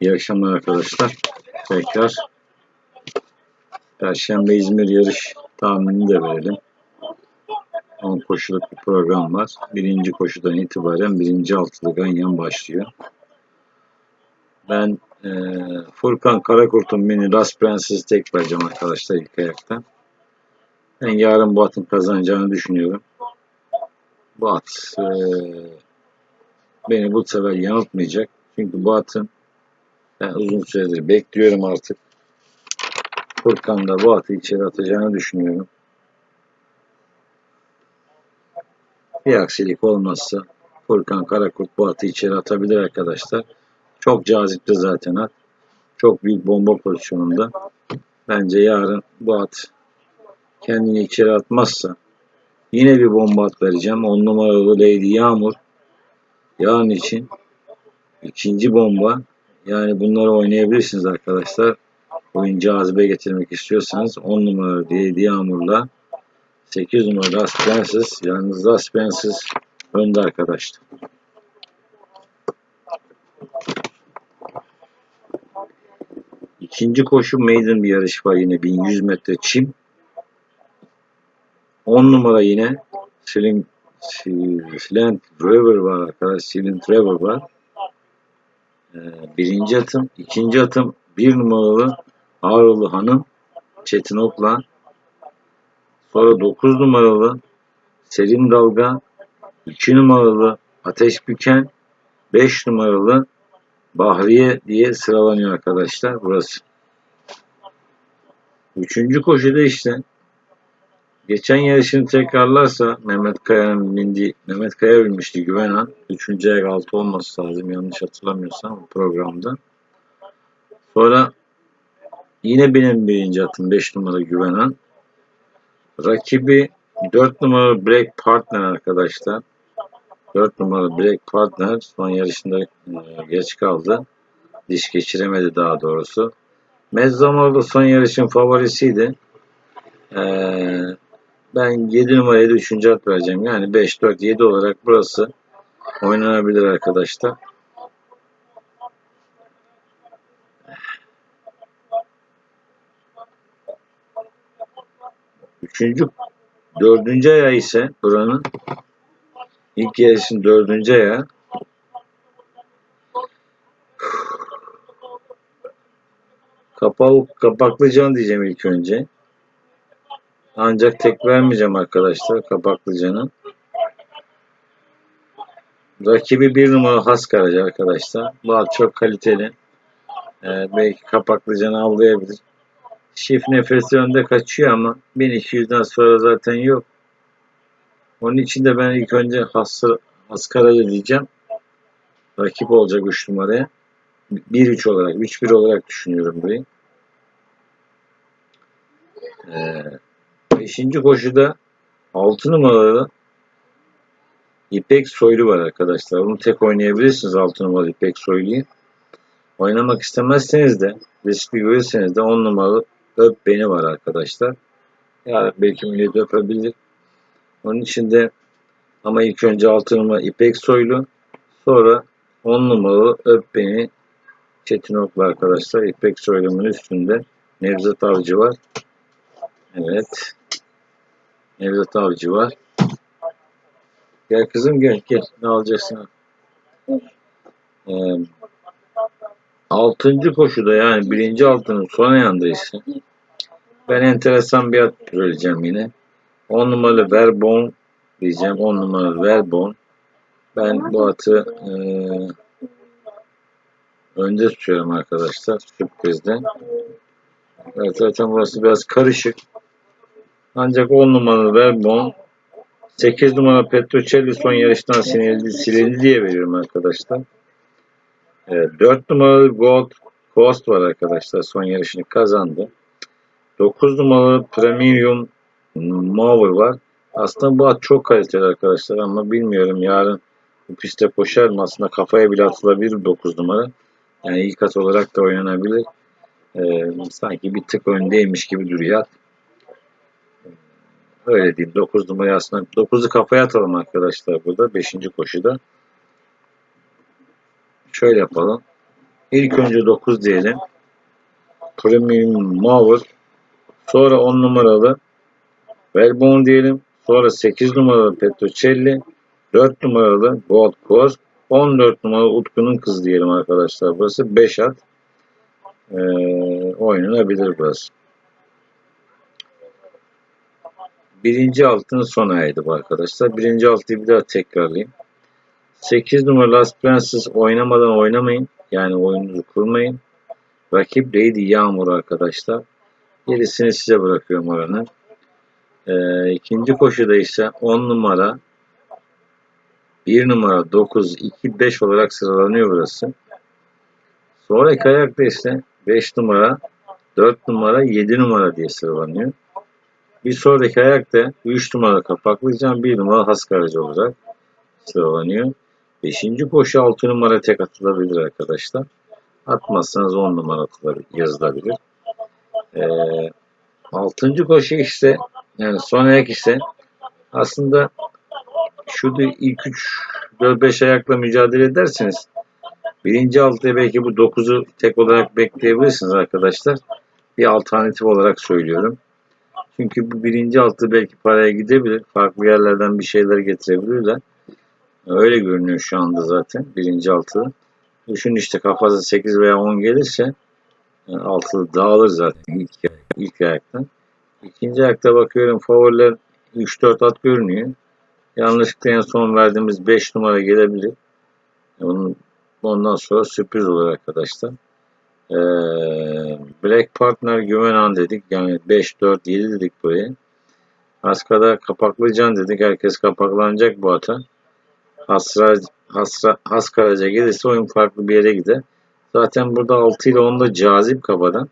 İyi akşamlar arkadaşlar. Tekrar Perşembe İzmir yarış tahminini de verelim. 10 koşuluk bir program var. Birinci koşudan itibaren birinci altılı ganyan başlıyor. Ben e, Furkan Karakurt'un mini Last Prenses'i tek vereceğim arkadaşlar ilk ayaktan. Ben yarın bu atın kazanacağını düşünüyorum. Bu at e, beni bu sefer yanıltmayacak. Çünkü bu atın ben uzun süredir bekliyorum artık. Furkan da bu atı içeri atacağını düşünüyorum. Bir aksilik olmazsa Furkan Karakurt bu atı içeri atabilir arkadaşlar. Çok cazipti zaten at. Çok büyük bomba pozisyonunda. Bence yarın bu at kendini içeri atmazsa yine bir bomba at vereceğim. 10 numaralı Lady Yağmur yarın için ikinci bomba yani bunları oynayabilirsiniz arkadaşlar. Oyun cazibe getirmek istiyorsanız 10 numara Lady Yağmur'la 8 numara Princess yalnız Princess önde arkadaşlar. İkinci koşu maiden bir yarış var yine 1100 metre çim. 10 numara yine Slim Silent River var arkadaşlar. Silent River var. Ee, birinci atım. ikinci atım bir numaralı Ağrılı Hanım Çetin Ok'la. Sonra 9 numaralı Serin Dalga. 2 numaralı Ateş Büken. 5 numaralı Bahriye diye sıralanıyor arkadaşlar burası. Üçüncü koşuda işte geçen yarışını tekrarlarsa Mehmet Kaya'nın bindiği, Mehmet Kaya binmişti Güvenan. Üçüncü ayak altı olması lazım yanlış hatırlamıyorsam programda. Sonra yine benim birinci atım 5 numara Güvenan. Rakibi 4 numara Break Partner arkadaşlar. 4 numara Break Partner son yarışında e, geç kaldı. Diş geçiremedi daha doğrusu. Mezzamor'da son yarışın favorisiydi. Ee, ben 7 numaraya da 3. at vereceğim. Yani 5, 4, 7 olarak burası oynanabilir arkadaşlar. Üçüncü, dördüncü ayağı ise buranın ilk yarışın dördüncü ayağı Kapalı, kapaklıcan diyeceğim ilk önce. Ancak tek vermeyeceğim arkadaşlar kapaklıcanı. Rakibi bir numara has Karaca arkadaşlar. Bu at çok kaliteli. Ee, belki kapaklıcanı avlayabilir. Şif nefesi önde kaçıyor ama 1200'den sonra zaten yok. Onun için de ben ilk önce has, has Karaca diyeceğim. Rakip olacak 3 numaraya. 1-3 olarak, 3-1 olarak düşünüyorum burayı. Ee, beşinci koşuda 6 numaralı İpek Soylu var arkadaşlar. Onu tek oynayabilirsiniz 6 numaralı İpek Soylu'yu. Oynamak istemezseniz de riskli görürseniz de 10 numaralı Öp Beni var arkadaşlar. Yani belki millet öpebilir. Onun için de ama ilk önce 6 numara İpek Soylu sonra 10 numaralı Öp Beni Çetin Oklu arkadaşlar. İpek Soylu'nun üstünde Nevzat Avcı var. Evet. Nevzat Avcı var. Gel kızım gel gel. Ne alacaksın? Ee, altıncı koşuda yani birinci altının son ise ben enteresan bir at söyleyeceğim yine. 10 numaralı Verbon diyeceğim. 10 numaralı Verbon. Ben bu atı e, önce tutuyorum arkadaşlar. Sürprizde. Evet, zaten burası biraz karışık. Ancak 10 numaralı Verbon 8 numara Petrocelli son yarıştan silindi, silindi diye veriyorum arkadaşlar. Evet, 4 numaralı Gold Coast var arkadaşlar. Son yarışını kazandı. 9 numaralı Premium Mover var. Aslında bu at çok kaliteli arkadaşlar ama bilmiyorum yarın bu pistte koşar mı? Aslında kafaya bile atılabilir 9 numara. Yani ilk at olarak da oynanabilir. Ee, sanki bir tık öndeymiş gibi duruyor. Öyle diyeyim. 9 numarayı aslında 9'u kafaya atalım arkadaşlar burada 5. koşuda. Şöyle yapalım. İlk önce 9 diyelim. Premium Mower. Sonra 10 numaralı Velbon diyelim. Sonra 8 numaralı Petrocelli. 4 numaralı Gold Coast. 14 numaralı Utku'nun kızı diyelim arkadaşlar. Burası 5 at. Ee, oynanabilir burası. Birinci altının son ayıydı bu arkadaşlar. Birinci altıyı bir daha tekrarlayayım. 8 numaralı Last Princess oynamadan oynamayın. Yani oyununuzu kurmayın. Rakip Lady Yağmur arkadaşlar. Gerisini size bırakıyorum oranı. Ee, ikinci koşuda ise 10 numara 1 numara 9, 2, 5 olarak sıralanıyor burası. Sonraki ayakta ise 5 numara, 4 numara, 7 numara diye sıralanıyor. Bir sonraki ayakta 3 numara kapaklayacağım, 1 numara haskaracı olarak sıralanıyor. 5. koşu 6 numara tek atılabilir arkadaşlar. Atmazsanız 10 numara atılabilir, yazılabilir. Ee, 6. koşu işte yani son ayak ise aslında şurada ilk 3 4-5 ayakla mücadele ederseniz birinci altıya belki bu 9'u tek olarak bekleyebilirsiniz arkadaşlar. Bir alternatif olarak söylüyorum. Çünkü bu birinci altı belki paraya gidebilir. Farklı yerlerden bir şeyler getirebilirler. Öyle görünüyor şu anda zaten birinci altıda. Düşün işte kafası 8 veya 10 gelirse yani altılı dağılır zaten ilk, ilk ayaktan. İkinci ayakta bakıyorum favoriler 3-4 at görünüyor. Yanlışlıkla en son verdiğimiz 5 numara gelebilir. Onun, ondan sonra sürpriz olur arkadaşlar. Ee, Black Partner Güvenan dedik. Yani 5, 4, 7 dedik buraya. Haska'da kapaklayacaksın dedik. Herkes kapaklanacak bu ata. Hasra, Hasra, Haskaraca gelirse oyun farklı bir yere gider. Zaten burada 6 ile 10 da cazip kafadan.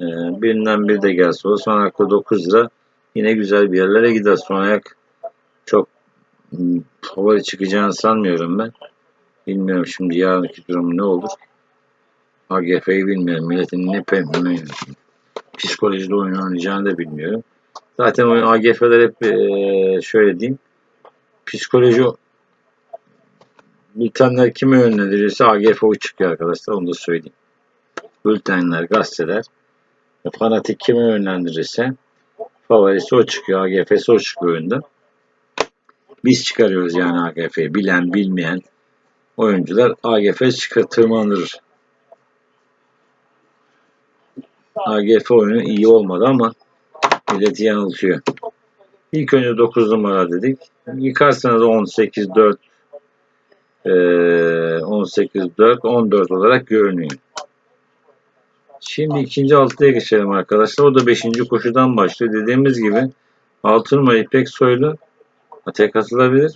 Ee, birinden bir de gelse o. Son aklı 9 lira. Yine güzel bir yerlere gider. Son ayak çok hmm, favori çıkacağını sanmıyorum ben. Bilmiyorum şimdi yarınki durum ne olur. AGF'yi bilmiyorum. Milletin ne pembe psikolojide oyun oynayacağını da bilmiyorum. Zaten oyun AGF'ler hep ee, şöyle diyeyim. Psikoloji bültenler kime yönlendirirse AGF o çıkıyor arkadaşlar. Onu da söyleyeyim. Bültenler, gazeteler fanatik kime yönlendirirse favorisi o çıkıyor. AGF'si o çıkıyor oyunda. Biz çıkarıyoruz yani AGF'yi. Bilen, bilmeyen oyuncular AGF çıkar, tırmanır. AGF oyunu iyi olmadı ama milleti yanıltıyor. İlk önce 9 numara dedik. Yıkarsanız 18 4 18 4 14 olarak görünüyor. Şimdi ikinci altıya geçelim arkadaşlar. O da 5. koşudan başlıyor. Dediğimiz gibi 6 numara İpek Soylu tek atılabilir.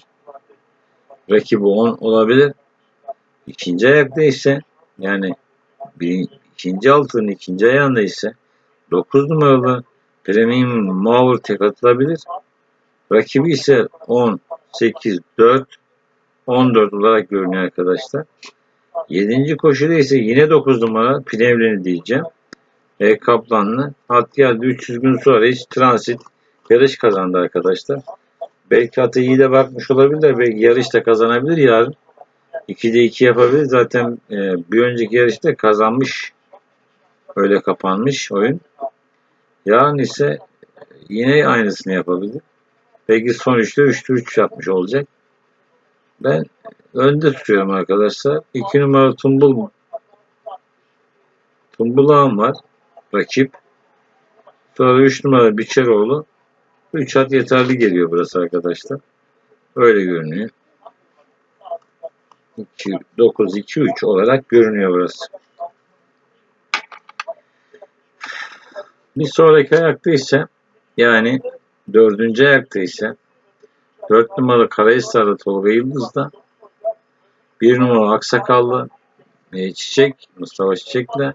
Rakibi 10 olabilir. İkinci ayakta ise yani bir, ikinci altının ikinci ayağında ise 9 numaralı Premium Mower tek atılabilir. Rakibi ise 10, 8, 4, 14 olarak görünüyor arkadaşlar. 7. koşuda ise yine 9 numara Pinevlen'i diyeceğim. E, Kaplanlı. At geldi 300 gün sonra hiç transit yarış kazandı arkadaşlar. Belki atı iyi de bakmış olabilir. Belki yarış da kazanabilir yarın. 2'de 2 yapabilir. Zaten e, bir önceki yarışta kazanmış. Öyle kapanmış oyun. Yarın ise yine aynısını yapabilir. Belki son 3'te 3'te 3 yapmış olacak. Ben önde tutuyorum arkadaşlar. 2 numara Tumbul Tumbulağım var. Rakip. Sonra 3 numara Biçeroğlu. 3 at yeterli geliyor burası arkadaşlar. Öyle görünüyor. 2, 9, 2, 3 olarak görünüyor burası. Bir sonraki ayakta ise yani dördüncü ayakta ise 4 numaralı Karahisar'da Tolga Yıldız'da 1 numaralı Aksakallı e, Çiçek, Mustafa Çiçek'le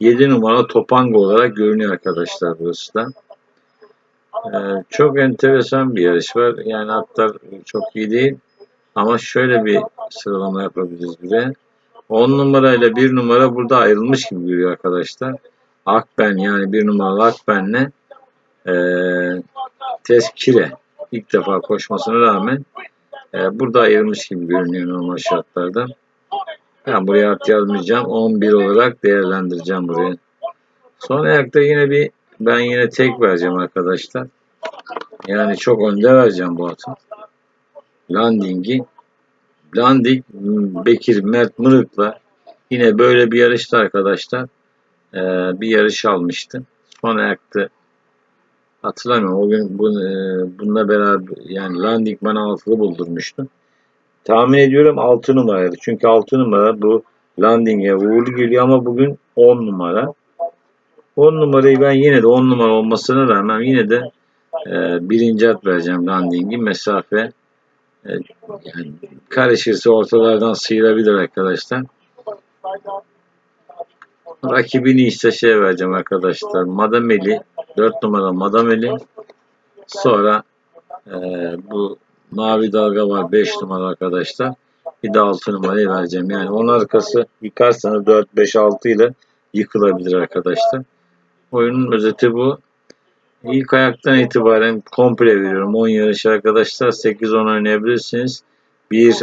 7 numara Topango olarak görünüyor arkadaşlar burası da. Ee, çok enteresan bir yarış var. Yani atlar çok iyi değil. Ama şöyle bir sıralama yapabiliriz bile. 10 numarayla 1 numara burada ayrılmış gibi görüyor arkadaşlar. Akben yani 1 numaralı Akben'le e, Tezkire ilk defa koşmasına rağmen e, burada ayrılmış gibi görünüyor normal şartlarda. Ben buraya at yazmayacağım. 11 olarak değerlendireceğim buraya. Son ayakta yine bir ben yine tek vereceğim arkadaşlar. Yani çok önde vereceğim bu atı. Landing'i. Landing Bekir Mert Mırık'la yine böyle bir yarışta arkadaşlar ee, bir yarış almıştı. Son ayakta hatırlamıyorum. O gün bu, e, bununla beraber yani Landing bana altılı buldurmuştu. Tahmin ediyorum 6 numaraydı. Çünkü 6 numara bu Landing'e uğurlu geliyor ama bugün 10 numara. 10 numarayı ben yine de 10 numara olmasına rağmen yine de e, birinci at vereceğim Landing'i. Mesafe e, yani karışırsa ortalardan sıyırabilir arkadaşlar. Rakibini ise şey vereceğim arkadaşlar. Madameli 4 numara Madameli. Sonra e, bu mavi dalga var 5 numara arkadaşlar. Bir de 6 numarayı vereceğim. Yani onun arkası yıkarsanız 4, 5, 6 ile yıkılabilir arkadaşlar. Oyunun özeti bu. İlk ayaktan itibaren komple veriyorum. 10 yarış arkadaşlar. 8-10 oynayabilirsiniz. 1,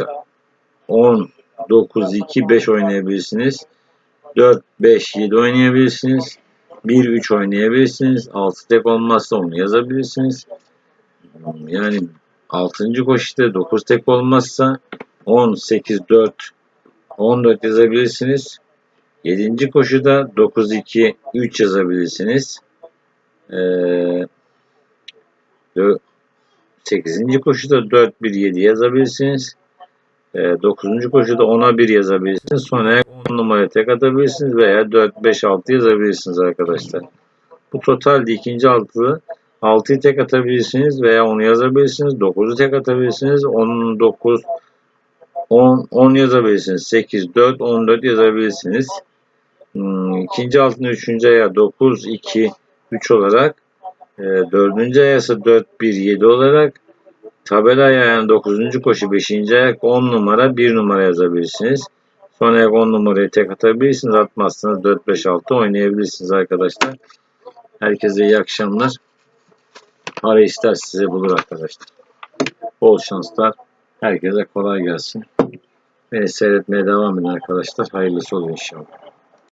10, 9, 2, 5 oynayabilirsiniz. 4, 5, 7 oynayabilirsiniz. 1, 3 oynayabilirsiniz. 6 tek olmazsa onu yazabilirsiniz. Yani 6. koşuda 9 tek olmazsa 10, 8, 4, 14 yazabilirsiniz. 7. koşuda 9, 2, 3 yazabilirsiniz. Ee, 8. koşuda 4, 1, 7 yazabilirsiniz. Ee, 9. koşuda 10'a 1 yazabilirsiniz. Sonra 10 numaraya tek atabilirsiniz veya 4, 5, 6 yazabilirsiniz arkadaşlar. Bu totalde ikinci altılı 6'yı tek atabilirsiniz veya onu yazabilirsiniz. 9'u tek atabilirsiniz. 10, 9, 10, 10 yazabilirsiniz. 8, 4, 14 yazabilirsiniz. Hmm, ikinci altını üçüncü aya 9, 2, 3 olarak e, dördüncü ayası 4, 1, 7 olarak tabela ayağının 9. koşu 5. ayak 10 numara 1 numara yazabilirsiniz. Son ayak 10 numarayı tek atabilirsiniz. Atmazsanız 4, 5, 6 oynayabilirsiniz arkadaşlar. Herkese iyi akşamlar. Ara ister size bulur arkadaşlar. Bol şanslar. Herkese kolay gelsin. Beni seyretmeye devam edin arkadaşlar. Hayırlısı olur inşallah.